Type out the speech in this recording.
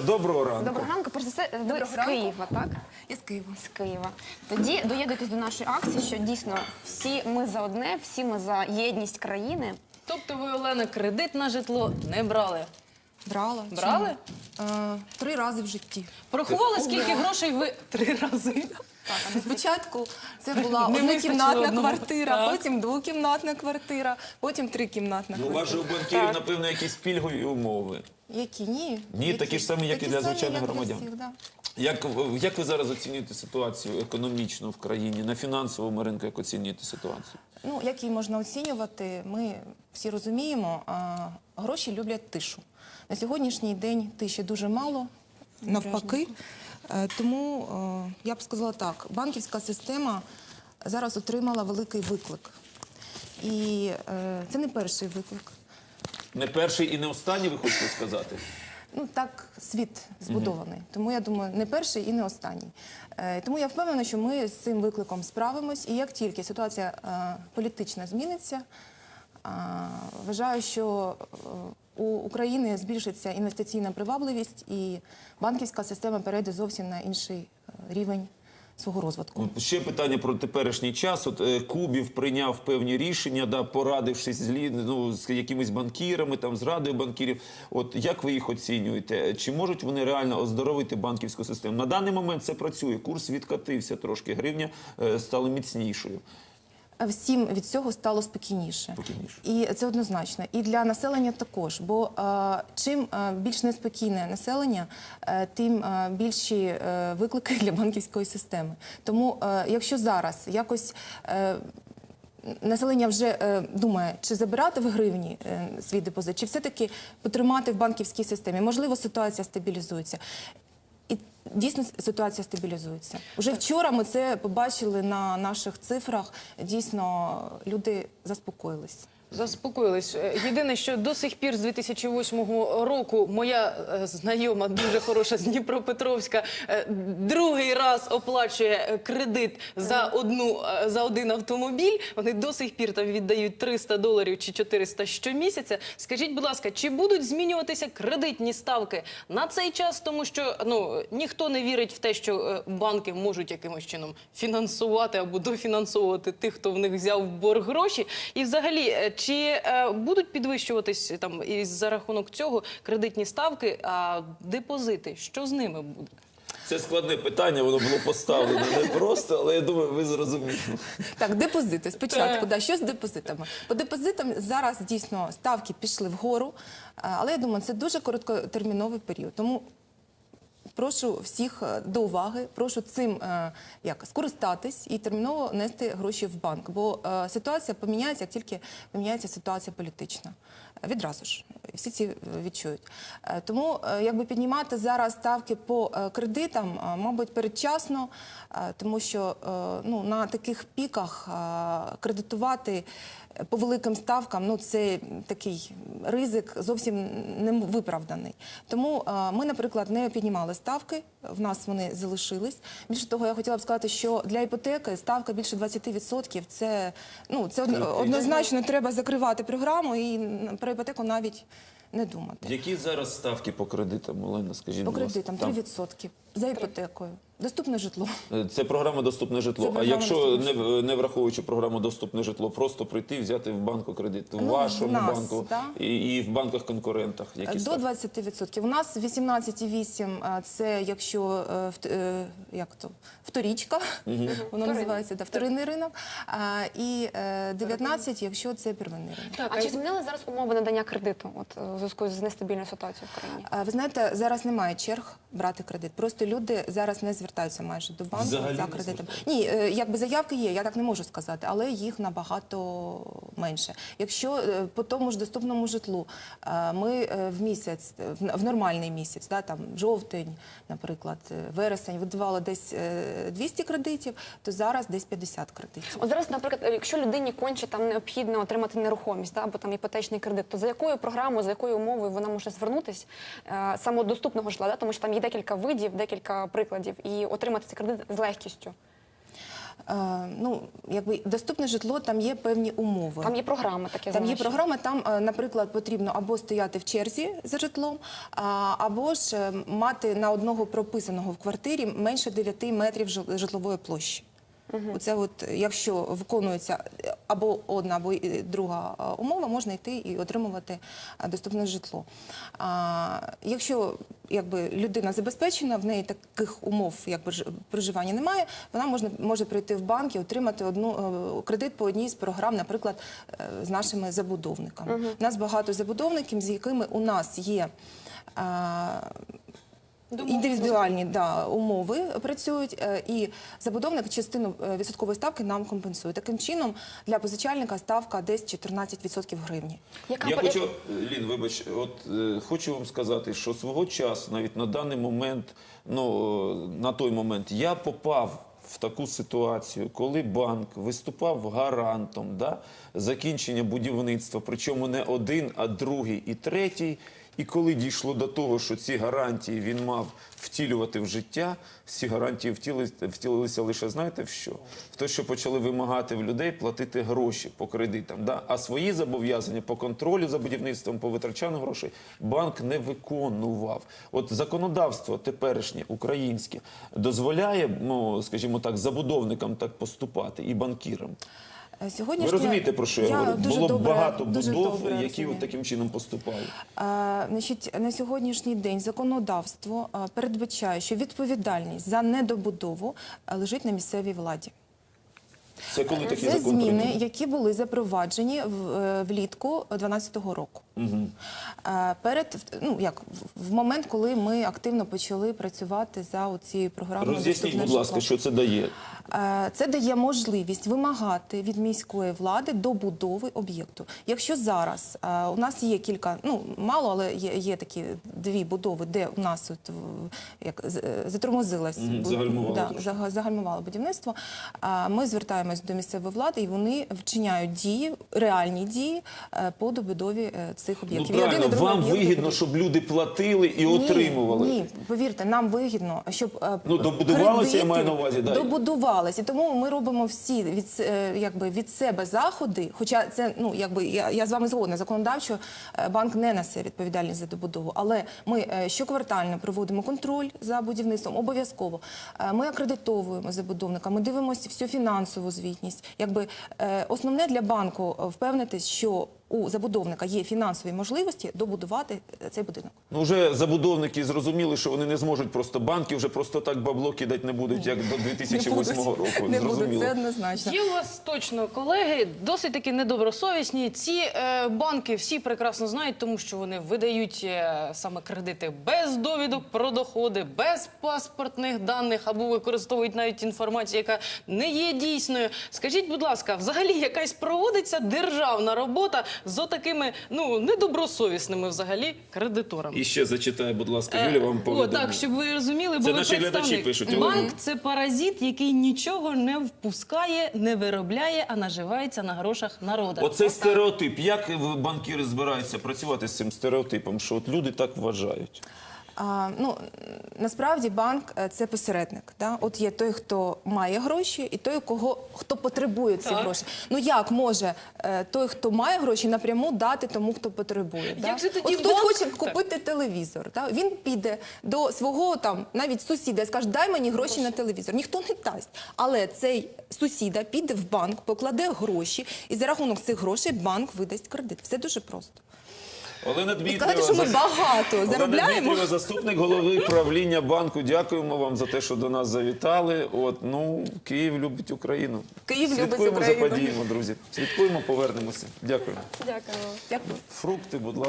Олена, доброго ранку. Доброго ранку, перш за все, ви Доброго з ранку. Києва, так? Я з Києва. З Києва. Тоді доєднуйтесь до нашої акції, що дійсно всі ми за одне, всі ми за єдність країни. Тобто ви, Олена, кредит на житло не брали? Брала. Брали? Е, три рази в житті. Порахували, скільки грошей ви три рази? Так, спочатку це була Не вистачило однокімнатна одного. квартира, Так. потім двокімнатна квартира, потім трикімнатна Ну, у вас же у банкірів, напевно, якісь пільгові умови. Які? Ні. Ні, Які? такі ж самі, як і для звичайних для громадян. всіх, да. Як, як ви зараз оцінюєте ситуацію економічну в країні, на фінансовому ринку, як оцінюєте ситуацію? Ну, як її можна оцінювати, ми всі розуміємо, а, гроші люблять тишу. На сьогоднішній день тиші дуже мало, навпаки. Е, Тому е, я б сказала так: банківська система зараз отримала великий виклик. І е, це не перший виклик. Не перший і не останній, ви хочете сказати? Ну так світ збудований. Тому я думаю, не перший і не останній. Е, тому я впевнена, що ми з цим викликом справимось. І як тільки ситуація е, політична зміниться, е, вважаю, що у України збільшиться інвестиційна привабливість, і банківська система перейде зовсім на інший рівень свого розвитку. Ще питання про теперішній час. От е, Кубів прийняв певні рішення, да, порадившись з, ну, з якимись банкірами, там, з радою банкірів. От як ви їх оцінюєте? Чи можуть вони реально оздоровити банківську систему? На даний момент це працює. Курс відкатився трошки, гривня е, стала міцнішою. Всім від цього стало спокійніше. Спокійніше. І це однозначно. І для населення також. Бо е, чим е, більш неспокійне населення, е, тим е, більші е, виклики для банківської системи. Тому, е, якщо зараз якось. Е, Населення вже е, думає, чи забирати в гривні е, свій депозит, чи все-таки потримати в банківській системі. Можливо, ситуація стабілізується. І дійсно ситуація стабілізується. Уже вчора ми це побачили на наших цифрах. Дійсно, люди заспокоїлись. Заспокоїлись. Е, Єдине, що до сих пір з 2008 року моя е, знайома, дуже хороша з Дніпропетровська, е, другий раз оплачує кредит за одну за один автомобіль. Вони до сих пір там віддають 300 доларів чи 400 щомісяця. Скажіть, будь ласка, чи будуть змінюватися кредитні ставки на цей час? Тому що ну ніхто не вірить в те, що банки можуть якимось чином фінансувати або дофінансовувати тих, хто в них взяв в борг гроші. І взагалі, чи е, будуть підвищуватись там і за рахунок цього кредитні ставки, а депозити? Що з ними буде? Це складне питання, воно було поставлено не просто, але я думаю, ви зрозуміли. Так, депозити спочатку. Да, що з депозитами? По депозитам зараз дійсно ставки пішли вгору, але я думаю, це дуже короткотерміновий період. Тому прошу всіх е, до уваги, прошу цим е, як скористатись і терміново нести гроші в банк. Бо е, ситуація поміняється, як тільки поміняється ситуація політична. Відразу ж всі ці відчують. Тому якби піднімати зараз ставки по кредитам, мабуть, передчасно, тому що ну, на таких піках кредитувати по великим ставкам ну це такий ризик зовсім не виправданий. Тому е, ми, наприклад, не піднімали ставки. В нас вони залишились. Більше того, я хотіла б сказати, що для іпотеки ставка більше 20% – Це ну це однозначно треба закривати програму і про іпотеку навіть не думати. Які зараз ставки по кредитам, Олена, скажіть, По кредитам Там. 3% за іпотекою. Доступне житло. Е, Це програма Доступне житло. Це а якщо «Доступне не, не враховуючи програму Доступне житло, просто прийти, взяти в банку кредит, в Ну, вашому в нас, банку да. і, і в банках конкурентах. Які До ставки? 20%. У нас 18,8 е, це якщо е, е, як то вторічка, воно називається да, вторинний ринок, а, і е, 19, якщо це первинний ринок. А чи змінили зараз умови надання кредиту? От е, у зв'язку з нестабільною ситуацією в країні? А, Ви знаєте, зараз немає черг брати кредит. Просто люди зараз не звертаються майже до банку Взагалі за кредитом. Ні, е, якби заявки є, я так не можу сказати, але їх набагато менше. Якщо е, по тому ж доступному житлу е, ми в місяць, в нормальний місяць, да, там жовтень, наприклад, вересень, видавали десь е, 200 кредитів, то зараз десь 50 кредитів. От зараз, наприклад, якщо людині конче там необхідно отримати нерухомість да, або там іпотечний кредит, то за якою програмою, за якою умовою вона може звернутись е, саме доступного житла, да? тому що там є декілька видів, декілька прикладів, і отримати цей кредит з легкістю. Е, ну, якби доступне житло, там є певні умови. Там є програми такі Там є програми, там, е, наприклад, потрібно або стояти в черзі за житлом, або ж е, мати на одного прописаного в квартирі менше 9 метрів житлової площі. Оце от, якщо виконується або одна, або друга умова, можна йти і отримувати доступне житло. А, якщо якби, людина забезпечена, в неї таких умов якби, проживання немає, вона можна, може прийти в банк і отримати одну, е, кредит по одній з програм, наприклад, е, з нашими забудовниками. У нас багато забудовників, з якими у нас є. е, Індивідуальні да, умови працюють, е, і забудовник частину е, відсоткової ставки нам компенсує. Таким чином, для позичальника ставка десь 14% гривні. Яка Я по- хочу, Лін, вибач, от е, хочу вам сказати, що свого часу, навіть на даний момент, ну на той момент, я попав в таку ситуацію, коли банк виступав гарантом да, закінчення будівництва, причому не один, а другий і третій. І коли дійшло до того, що ці гарантії він мав втілювати в життя, ці гарантії втіли- втілилися лише знаєте в що? В те, що почали вимагати в людей платити гроші по кредитам. Да? А свої зобов'язання по контролю за будівництвом, по витрачанню грошей банк не виконував. От законодавство теперішнє українське дозволяє, ну скажімо так, забудовникам так поступати і банкірам. Е, Сьогодні Ви розумієте про що я, говорю? Було добре- багато будов, добре які от таким чином поступали. Е, Значить, на сьогоднішній день законодавство е, передбачає, що відповідальність за недобудову лежить на місцевій владі. Це коли такі Це закон зміни, які були запроваджені влітку 2012 року. Перед ну як в- момент, коли ми активно почали працювати за цією програмою. Роз'ясніть, будь ласка, що це дає. Це дає можливість вимагати від міської влади добудови об'єкту. Якщо зараз у нас є кілька, ну мало, але є, є такі дві будови, де у нас от як з- затормозилась Мгм, загальмувало да, загальмувало будівництво. Ми звертаємось до місцевої влади, і вони вчиняють дії, реальні дії е, по добудові е, цих Ну об'єктів. І правильно, вам об'єкт вигідно, добудують. щоб люди платили і отримували. Ні, ні, повірте, нам вигідно, щоб е, Ну, добудувалося, я маю на увазі, да. добудувалися. І тому ми робимо всі від е, якби від себе заходи. Хоча це ну якби я, я з вами згодна. Законодавчо е, банк не несе відповідальність за добудову, але ми щоквартально проводимо контроль за будівництвом. Обов'язково ми акредитовуємо забудовника. Ми дивимося всю фінансову звітність. Якби основне для банку впевнитись, що у забудовника є фінансові можливості добудувати е, цей будинок. Ну вже забудовники зрозуміли, що вони не зможуть просто банки вже просто так бабло кидати не будуть, як до 2008 Не року. Не будуть, це однозначно. Є у вас точно колеги, досить таки недобросовісні. Ці е, банки всі прекрасно знають, тому що вони видають е, саме кредити без довідок про доходи, без паспортних даних або використовують навіть інформацію, яка не є дійсною. Скажіть, будь ласка, взагалі якась проводиться державна робота з отакими ну недобросовісними взагалі кредиторами? І ще зачитаю, будь ласка, Юля, вам повідомлю. О, так, щоб ви розуміли, бо Це ви наші глядачі пишуть, Банк це паразит, який нічого не впускає, не виробляє, а наживається на грошах народа. Оцей стереотип. Як банкіри збираються працювати з цим стереотипом, що от люди так вважають? А, ну насправді банк е, це посередник. Да? От є той, хто має гроші, і той, кого хто потребує ці Так. гроші. Ну як може е, той, хто має гроші, напряму дати тому, хто потребує? Да? Же тоді От хтось банк- хоче Так. купити телевізор. Да? Він піде до свого там навіть сусіда і скаже, дай мені гроші на телевізор. Ніхто не дасть. Але цей сусіда піде в банк, покладе гроші, і за рахунок цих грошей банк видасть кредит. Все дуже просто. Олена І Дмитрієва, сказати, що ми зас- багато Олена заробляємо. Дмитрієва, заступник голови правління банку. Дякуємо вам за те, що до нас завітали. От ну Київ любить Україну. Київ любить Слідкуємо Україну. за подіями, друзі. Слідкуємо, повернемося. Дякую. Дякую. Дякую. Фрукти, будь ласка.